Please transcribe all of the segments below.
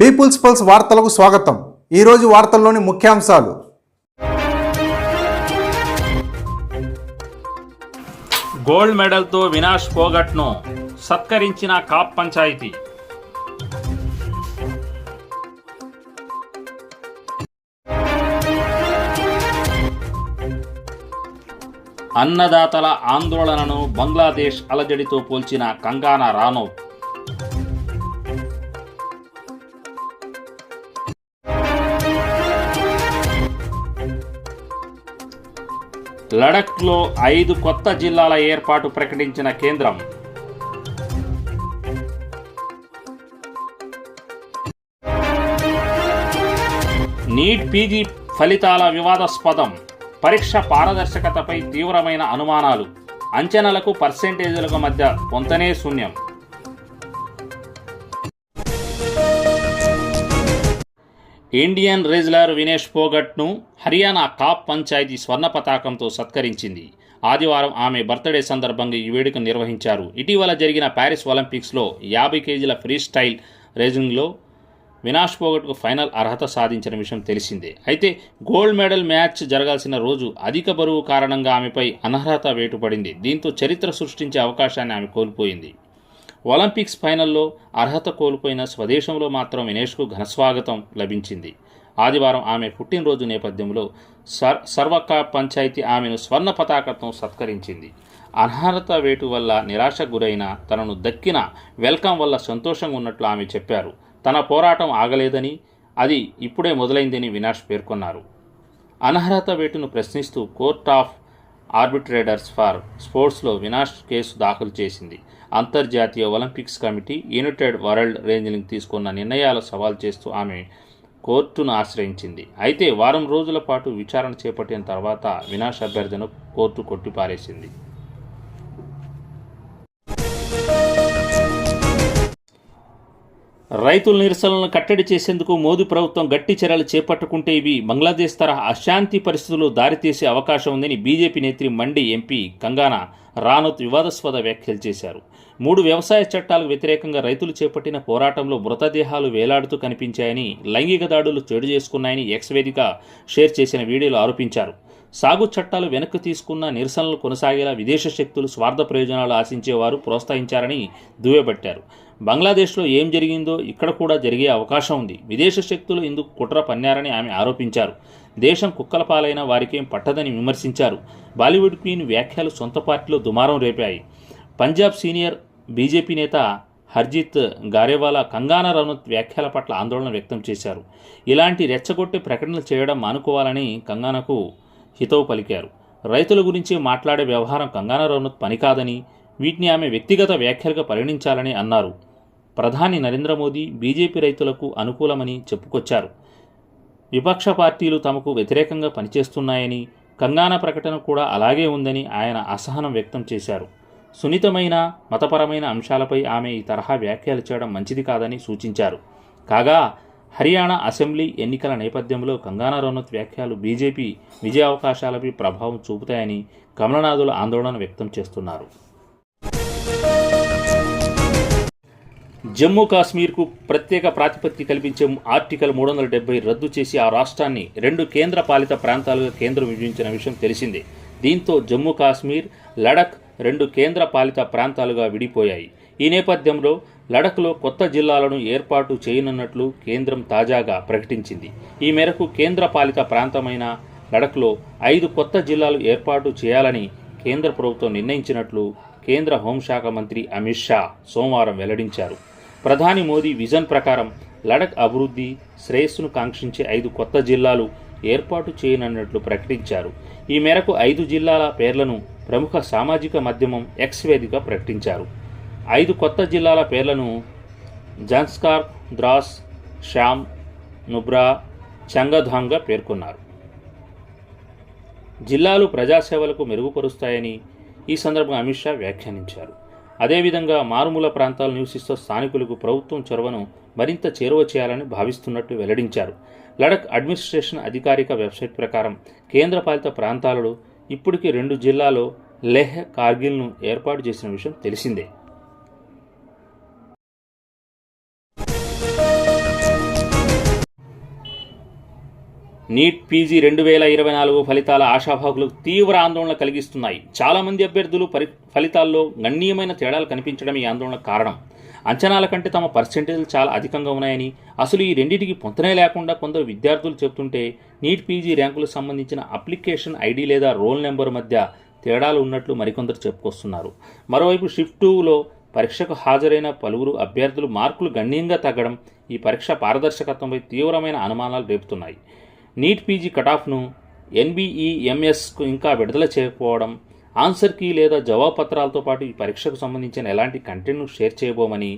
Peoples pulse వార్తలకు స్వాగతం. ఈరోజు వార్తల్లోని ముఖ్యాంశాలు. గోల్డ్ మెడల్తో వినాష్ పోగట్ను సత్కరించిన కాప్ పంచాయతీ. అన్నదాతల ఆందోళనను బంగ్లాదేశ్ అలజడితో పోల్చిన కంగానా రానౌత్. లడఖ్లో ఐదు కొత్త జిల్లాల ఏర్పాటు ప్రకటించిన కేంద్రం. నీట్ పీజీ ఫలితాల వివాదాస్పదం. పరీక్ష పారదర్శకతపై తీవ్రమైన అనుమానాలు. అంచనాలకు పర్సెంటేజీలకు మధ్య పొంతనే శూన్యం. ఇండియన్ రెజ్లర్ వినేష్ పోగట్ను హర్యానా కాప్ పంచాయతీ స్వర్ణ పతాకంతో సత్కరించింది. ఆదివారం ఆమె బర్త్డే సందర్భంగా ఈ వేడుక నిర్వహించారు. ఇటీవల జరిగిన ప్యారిస్ ఒలింపిక్స్లో యాభై కేజీల ఫ్రీ స్టైల్ రేజింగ్లో వినాష్ పోగట్కు ఫైనల్ అర్హత సాధించిన విషయం తెలిసిందే. అయితే గోల్డ్ మెడల్ మ్యాచ్ జరగాల్సిన రోజు అధిక బరువు కారణంగా ఆమెపై అనర్హత వేటుపడింది. దీంతో చరిత్ర సృష్టించే అవకాశాన్ని ఆమె కోల్పోయింది. ఒలింపిక్స్ ఫైనల్లో అర్హత కోల్పోయిన స్వదేశంలో మాత్రం వినేష్కు ఘనస్వాగతం లభించింది. ఆదివారం ఆమె పుట్టినరోజు నేపథ్యంలో సర్ సర్వకా పంచాయతీ ఆమెను స్వర్ణ పతాకతో సత్కరించింది. అనర్హత వేటు వల్ల నిరాశకు గురైన తనను దక్కిన వెల్కమ్ వల్ల సంతోషంగా ఉన్నట్లు ఆమె చెప్పారు. తన పోరాటం ఆగలేదని అది ఇప్పుడే మొదలైందని వినాష్ పేర్కొన్నారు. అనర్హత వేటును ప్రశ్నిస్తూ కోర్ట్ ఆఫ్ ఆర్బిట్రేటర్స్ ఫర్ స్పోర్ట్స్లో వినాష్ కేసు దాఖలు చేసింది. అంతర్జాతీయ Olympics committee United World Wrestling తీసుకున్న నిర్ణయాలు సవాల్ చేస్తూ ఆమె కోర్టును ఆశ్రయించింది. అయితే వారం రోజుల పాటు విచారణ చేపట్టిన తర్వాత వినాశ అభ్యర్థన కోర్టు కొట్టిపారేసింది. రైతుల నిరసనలను కట్టడి చేసేందుకు మోదీ ప్రభుత్వం గట్టి చర్యలు చేపట్టుకుంటే ఇవి బంగ్లాదేశ్ తరహా అశాంతి పరిస్థితులు దారితీసే అవకాశం ఉందని బీజేపీ నేత్రి మండి ఎంపీ కంగానా రానోత్ వివాదాస్పద వ్యాఖ్యలు చేశారు. మూడు వ్యవసాయ చట్టాలకు వ్యతిరేకంగా రైతులు చేపట్టిన పోరాటంలో మృతదేహాలు వేలాడుతూ కనిపించాయని లైంగిక దాడులు చెడు చేసుకున్నాయని ఎక్స్ వేదిక షేర్ చేసిన వీడియోలో ఆరోపించారు. సాగు చట్టాలు వెనక్కి తీసుకున్న నిరసనలు కొనసాగేలా విదేశ శక్తులు స్వార్థ ప్రయోజనాలు ఆశించేవారు ప్రోత్సహించారని దువ్వెబట్టారు బంగ్లాదేశ్లో ఏం జరిగిందో ఇక్కడ కూడా జరిగే అవకాశం ఉంది. విదేశ శక్తులు ఇందుకు కుట్ర పన్నారని ఆమె ఆరోపించారు. దేశం కుక్కల పాలైన వారికేం పట్టదని విమర్శించారు. బాలీవుడ్ క్వీన్ వ్యాఖ్యలు సొంత పార్టీలో దుమారం రేపాయి. పంజాబ్ సీనియర్ బీజేపీ నేత హర్జిత్ గారేవాలా కంగానా రనౌత్ వ్యాఖ్యల పట్ల ఆందోళన వ్యక్తం చేశారు. ఇలాంటి రెచ్చగొట్టే ప్రకటనలు చేయడం మానుకోవాలని కంగానాకు హితవు పలికారు. రైతుల గురించి మాట్లాడే వ్యవహారం కంగానా రనౌత్ పని కాదని వీటిని ఆమె వ్యక్తిగత వ్యాఖ్యలుగా పరిగణించాలని అన్నారు. ప్రధాని నరేంద్ర మోదీ బీజేపీ రైతులకు అనుకూలమని చెప్పుకొచ్చారు. విపక్ష పార్టీలు తమకు వ్యతిరేకంగా పనిచేస్తున్నాయని కంగానా ప్రకటన కూడా అలాగే ఉందని ఆయన అసహనం వ్యక్తం చేశారు. సున్నితమైన మతపరమైన అంశాలపై ఆమె ఈ తరహా వ్యాఖ్యలు చేయడం మంచిది కాదని సూచించారు. కాగా హర్యానా అసెంబ్లీ ఎన్నికల నేపథ్యంలో కంగానా రనౌత్ వ్యాఖ్యలు బీజేపీ విజయ అవకాశాలపై ప్రభావం చూపుతాయని కమలనాథులు ఆందోళన వ్యక్తం చేస్తున్నారు. జమ్మూ కాశ్మీర్కు ప్రత్యేక ప్రాతిపత్తి కల్పించే ఆర్టికల్ మూడు వందల డెబ్బై రద్దు చేసి ఆ రాష్ట్రాన్ని రెండు కేంద్ర పాలిత ప్రాంతాలుగా కేంద్రం విభజించిన విషయం తెలిసిందే. దీంతో జమ్మూ కాశ్మీర్ లడఖ్ రెండు కేంద్ర పాలిత ప్రాంతాలుగా విడిపోయాయి. ఈ నేపథ్యంలో లడఖ్లో కొత్త జిల్లాలను ఏర్పాటు చేయనున్నట్లు కేంద్రం తాజాగా ప్రకటించింది. ఈ మేరకు కేంద్ర పాలిత ప్రాంతమైన లడఖ్లో ఐదు కొత్త జిల్లాలు ఏర్పాటు చేయాలని కేంద్ర ప్రభుత్వం నిర్ణయించినట్లు కేంద్ర హోంశాఖ మంత్రి అమిత్ షా సోమవారం వెల్లడించారు. ప్రధాని మోదీ విజన్ ప్రకారం లడఖ్ అభివృద్ధి శ్రేయస్సును కాంక్షించే ఐదు కొత్త జిల్లాలు ఏర్పాటు చేయనున్నట్లు ప్రకటించారు. ఈ మేరకు ఐదు జిల్లాల పేర్లను ప్రముఖ సామాజిక మాధ్యమం ఎక్స్ వేదిక ప్రకటించారు. ఐదు కొత్త జిల్లాల పేర్లను జన్స్కార్ ద్రాస్ శ్యామ్ నుబ్రా చంగధాంగా పేర్కొన్నారు. జిల్లాలు ప్రజాసేవలకు మెరుగుపరుస్తాయని ఈ సందర్భంగా అమిత్ షా వ్యాఖ్యానించారు. అదేవిధంగా మారుమూల ప్రాంతాలు నివసిస్తూ స్థానికులకు ప్రభుత్వం చొరవను మరింత చేరువ చేయాలని భావిస్తున్నట్టు వెల్లడించారు. లడఖ్ అడ్మినిస్ట్రేషన్ అధికారిక వెబ్సైట్ ప్రకారం కేంద్రపాలిత ప్రాంతాలలో ఇప్పటికీ రెండు జిల్లాలో లెహ్ కార్గిల్ను ఏర్పాటు చేసిన విషయం తెలిసిందే. నీట్ పీజీ రెండు వేల ఇరవై నాలుగు ఫలితాల ఆశాభాకులకు తీవ్ర ఆందోళన కలిగిస్తున్నాయి. చాలామంది అభ్యర్థులు పరి ఫలితాల్లో గణనీయమైన తేడాలు కనిపించడం ఈ ఆందోళన కారణం. అంచనాల కంటే తమ పర్సెంటేజ్లు చాలా అధికంగా ఉన్నాయని అసలు ఈ రెండింటికి పొంతనే లేకుండా కొందరు విద్యార్థులు చెబుతుంటే నీట్ పీజీ ర్యాంకులకు సంబంధించిన అప్లికేషన్ ఐడి లేదా రోల్ నెంబర్ మధ్య తేడాలు ఉన్నట్లు మరికొందరు చెప్పుకొస్తున్నారు. మరోవైపు షిఫ్ట్ టూలో పరీక్షకు హాజరైన పలువురు అభ్యర్థులు మార్కులు గణనీయంగా తగ్గడం ఈ పరీక్ష పారదర్శకత్వంపై తీవ్రమైన అనుమానాలు రేపుతున్నాయి. నీట్ పీజీ కటాఫ్ను ఎన్బీఈఎంఎస్కు ఇంకా విడుదల చేయకపోవడం ఆన్సర్ కీ లేదా జవాబు పత్రాలతో పాటు ఈ పరీక్షకు సంబంధించిన ఎలాంటి కంటెంట్ను షేర్ చేయబోమని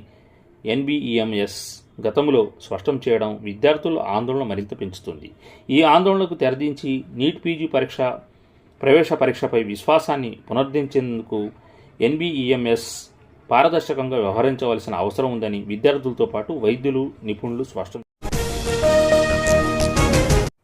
ఎన్బీఈఎంఎస్ గతంలో స్పష్టం చేయడం విద్యార్థుల ఆందోళన మరింత పెంచుతుంది. ఈ ఆందోళనకు తెరదించి నీట్ పీజీ పరీక్ష ప్రవేశ పరీక్షపై విశ్వాసాన్ని పునరుద్ధరించేందుకు ఎన్బీఈఎంఎస్ పారదర్శకంగా వ్యవహరించవలసిన అవసరం ఉందని విద్యార్థులతో పాటు వైద్యులు నిపుణులు స్పష్టం